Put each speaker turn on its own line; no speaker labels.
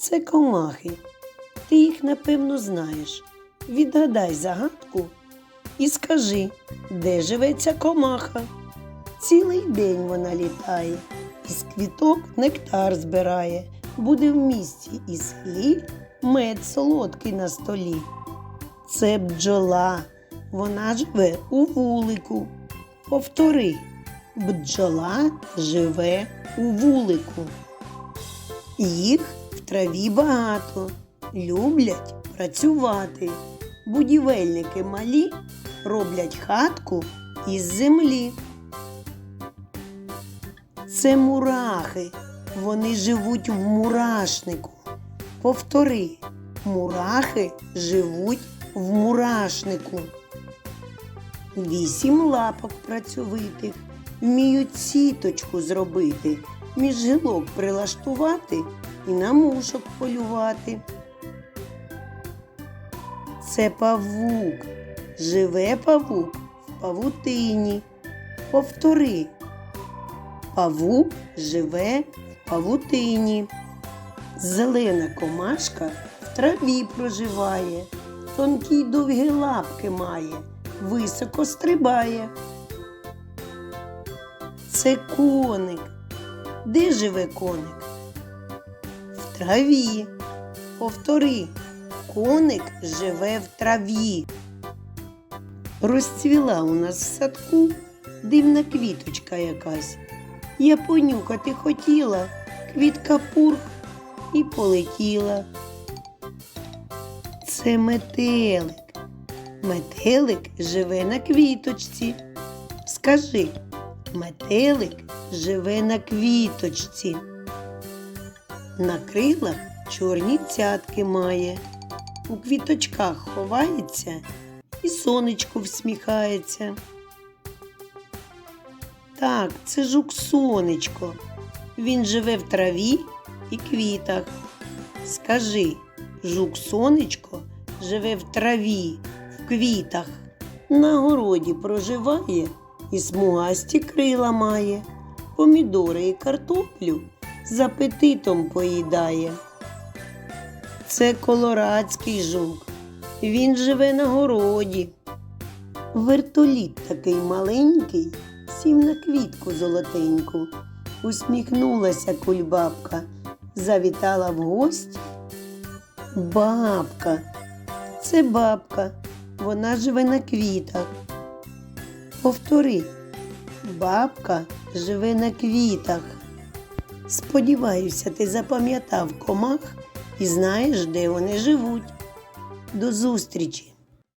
Це комахи. Ти їх напевно знаєш. Відгадай загадку і скажи, де живе ця комаха. Цілий день вона літає, із квіток нектар збирає, буде в місті і селі мед солодкий на столі. Це бджола, вона живе у вулику. Повтори, бджола живе у вулику. Їх траві багато, люблять працювати. Будівельники малі роблять хатку із землі. Це мурахи. Вони живуть в мурашнику. Повтори, мурахи живуть в мурашнику. Вісім лапок працьовитих вміють сіточку зробити, між гілок прилаштувати і на мушок полювати. Це павук. Живе павук в павутині. Повтори. Павук живе в павутині. Зелена комашка в траві проживає, тонкі й довгі лапки має, високо стрибає. Це коник. Де живе коник? Траві. Повтори. Коник живе в траві. Розцвіла у нас в садку дивна квіточка якась. Я понюхати хотіла, квітка пурк і полетіла. Це метелик. Метелик живе на квіточці. Скажи, метелик живе на квіточці. На крилах чорні цятки має. У квіточках ховається і сонечко всміхається. Так, це жук сонечко. Він живе в траві і квітах. Скажи, жук сонечко живе в траві, в квітах. На городі проживає і смугасті крила має. Помідори і картоплю з апетитом поїдає. Це колорадський жук. Він живе на городі. Вертоліт такий маленький, сів на квітку золотеньку. Усміхнулася кульбабка, завітала в гості. Бабка, це бабка, вона живе на квітах. Повтори, бабка живе на квітах. Сподіваюся, ти запам'ятав комах і знаєш, де вони живуть. До зустрічі!